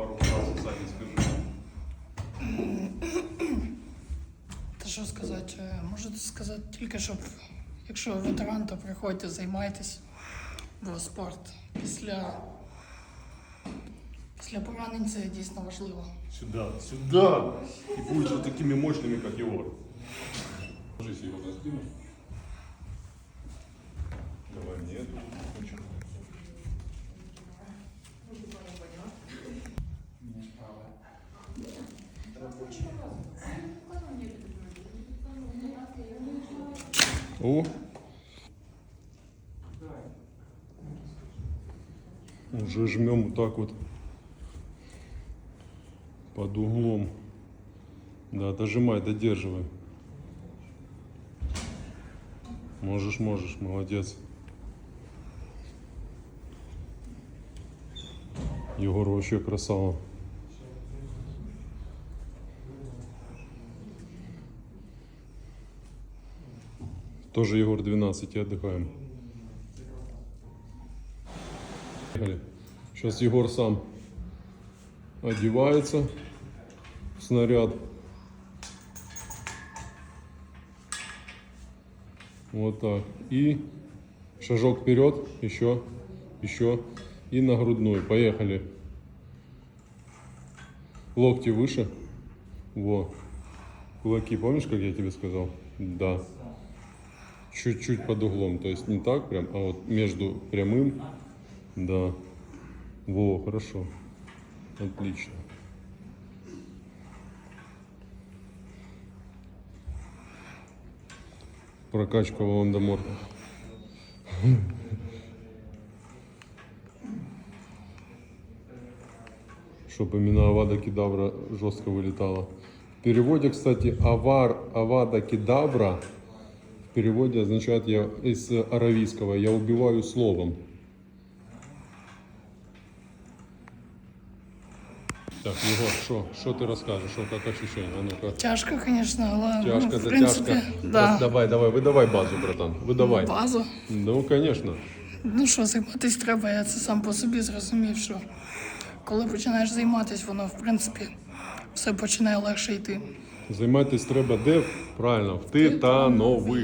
пару фраз Сані скажи. Та що сказати? Э, Можу сказати тільки, щоб якщо ветеран, то приходьте, займайтесь, бо спорт після після поранень це дійсно важливо. Сюди, сюди! І будь такими мощними, як Єгор. Ложись його на спину. О! Уже жмем вот так вот под углом. Да, дожимай, додерживай. Можешь, можешь, молодец. Егор вообще красава. Тоже Егор 12 и отдыхаем. Сейчас Егор сам одевается снаряд. Вот так. И шажок вперед, еще, еще. И на грудную. Поехали. Локти выше. Во. Кулаки, помнишь, как я тебе сказал? Да. Чуть-чуть под углом. То есть не так прям, а вот между прямым. Да. Во, хорошо. Отлично. Прокачка Волан-де-Морта. Чтобы именно Авада Кедавра жестко вылетала. В переводе, кстати, Авар, Авада Кедавра в переводе означает я из аравийского я убиваю словом. Так, Егор, що, що ти розкажеш? Що, як ощущення? А ну-ка. Тяжко, звісно, але ну, Тяжко, в за принципі, тяжко. да. Давай, давай, видавай базу, братан. Видавай. базу. Ну, конечно. Ну що, займатися треба, я це сам по собі зрозумів, що коли починаєш займатися, воно в принципі все починає легше йти. Займатись треба де? Правильно, в титанових.